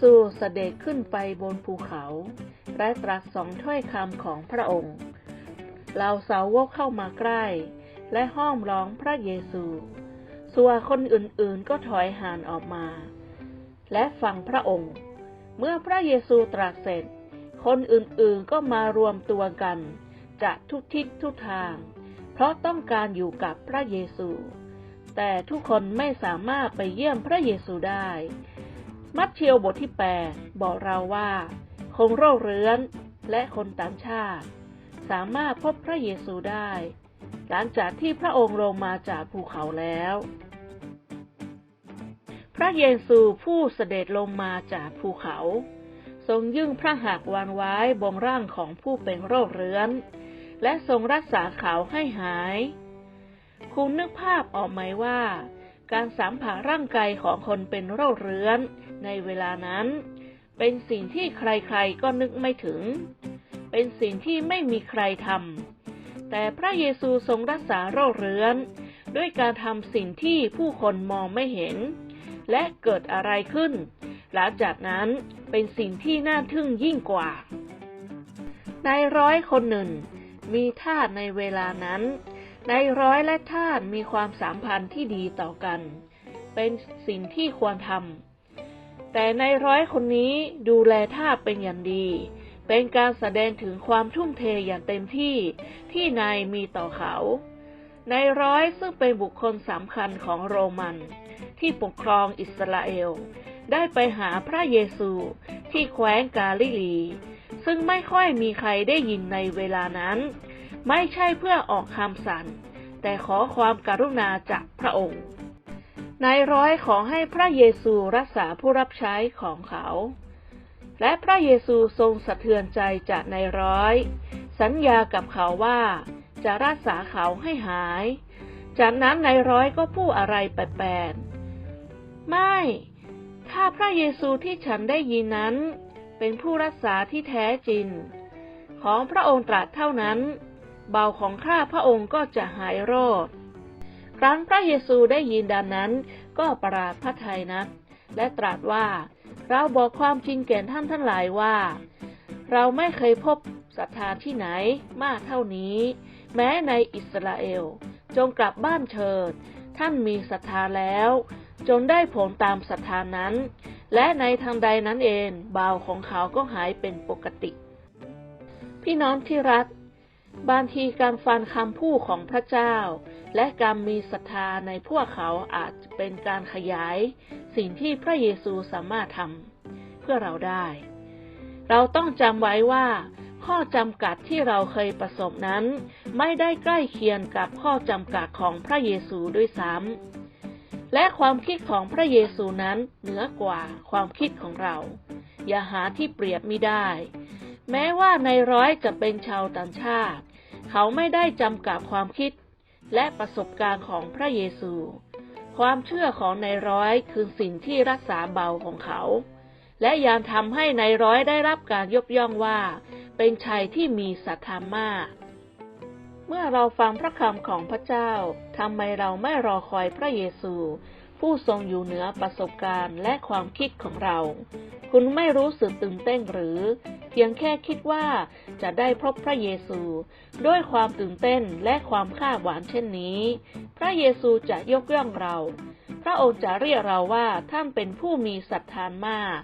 ซูเสด็จขึ้นไปบนภูเขา และตรัสสองถ้อยคำของพระองค์ เราสาวกเข้ามาใกล้ และห้อมร้องพระเยซู ส่วนคนอื่นๆก็ถอยห่างออกมา และฟังพระองค์ เมื่อพระเยซูตรัสเสร็จ คนอื่นๆก็มารวมตัวกันจากทุกทิศทุกทาง เพราะต้องการอยู่กับพระเยซู แต่ทุกคนไม่สามารถไปเยี่ยมพระเยซูได้ มัทธิวบทที่ 8 บอกเราว่าคงโรคเรื้อนและคนต่างชาติ สามารถพบพระเยซูได้ หลังจากที่พระองค์ลงมาจากภูเขาแล้ว พระเยซูผู้เสด็จลงมาจากภูเขา ทรงยื่นพระหัตถ์วางไว้บนร่างของผู้เป็นโรคเรื้อน และทรงรักษาเขาให้หาย คุณนึกภาพออกไหมว่า การสัมผัสร่างกายของคนเป็นโรคเรื้อน ในเวลานั้น เป็นสิ่งที่ใครๆก็นึกไม่ถึง เป็นสิ่งที่ไม่มีใครทำแต่พระเยซูทรงรักษาโรคเรื้อน ด้วยการทำสิ่งที่ผู้คนมองไม่เห็น และเกิดอะไรขึ้น หลังจากนั้นเป็นสิ่งที่น่าทึ่งยิ่งกว่าในร้อยคนหนึ่ง มีทาสในเวลานั้นในร้อยและทาสมีความสัมพันธ์ที่ดีต่อกัน เป็นสิ่งที่ควรทำ แต่ในร้อยคนนี้ดูแลทาเป็นอย่างดี เป็นการแสดงถึงความทุ่มเทอย่างเต็มที่ที่นายมีต่อเขา ในร้อยซึ่งเป็นบุคคลสำคัญของโรมัน ที่ปกครองอิสราเอล ได้ไปหาพระเยซูที่แคว้นกาลิลี ซึ่งไม่ค่อยมีใครได้ยินในเวลานั้น ไม่ใช่เพื่อออกคำสั่งแต่ขอความการุณาจากพระองค์ นายร้อยขอให้พระเยซูรักษาผู้รับใช้ของเขา และพระเยซูทรงสะเทือนใจจากนายร้อย สัญญากับเขาว่าจะรักษาเขาให้หาย จากนั้นนายร้อยก็พูดอะไรแปลกๆไม่ ถ้าพระเยซูที่ฉันได้ยินนั้น เป็นผู้รักษาที่แท้จริง ของพระองค์ตรัสเท่านั้น เบาของข้าพระองค์ก็จะหายโรค ครั้งพระเยซูได้ยินดังนั้น ก็ประหลาดพระทัยนัก และตรัสว่า เราบอกความจริงแก่ท่านทั้งหลายว่า เราไม่เคยพบศรัทธาที่ไหนมากเท่านี้ แม้ในอิสราเอล จงกลับบ้านเถิด ท่านมีศรัทธาแล้ว จงได้ผลตามศรัทธานั้น และในทางใดนั้นเองบาวของเขาก็หายเป็นปกติ พี่น้องที่รัก บางทีการฟังคำพูดของพระเจ้า และการมีศรัทธาในพวกเขาอาจเป็นการขยาย สิ่งที่พระเยซูสามารถทำเพื่อเราได้ เราต้องจำไว้ว่า ข้อจำกัดที่เราเคยประสบนั้น ไม่ได้ใกล้เคียงกับข้อจำกัดของพระเยซูด้วยซ้ำและความคิดของพระเยซูนั้นเหนือกว่าความคิดของเรา อย่าหาที่เปรียบไม่ได้ แม้ว่าในร้อยจะเป็นชาวต่างชาติ เขาไม่ได้จำกัดความคิดและประสบการณ์ของพระเยซู ความเชื่อของในร้อยคือสิ่งที่รักษาเบาของเขา และยังทำให้ในร้อยได้รับการยกย่องว่า เป็นชายที่มีศรัทธามาก เมื่อเราฟังพระคำของพระเจ้าทำไมเราไม่รอคอยพระเยซู ผู้ทรงอยู่เหนือประสบการณ์และความคิดของเรา คุณไม่รู้สึกตื่นเต้นหรือ พียงแค่คิดว่าจะได้พบพระเยซู ด้วยความตื่นเต้นและความคาดหวังเช่นนี้ พระเยซูจะยกย่องเรา พระองค์จะเรียกเราว่าท่านเป็นผู้มีศรัทธามาก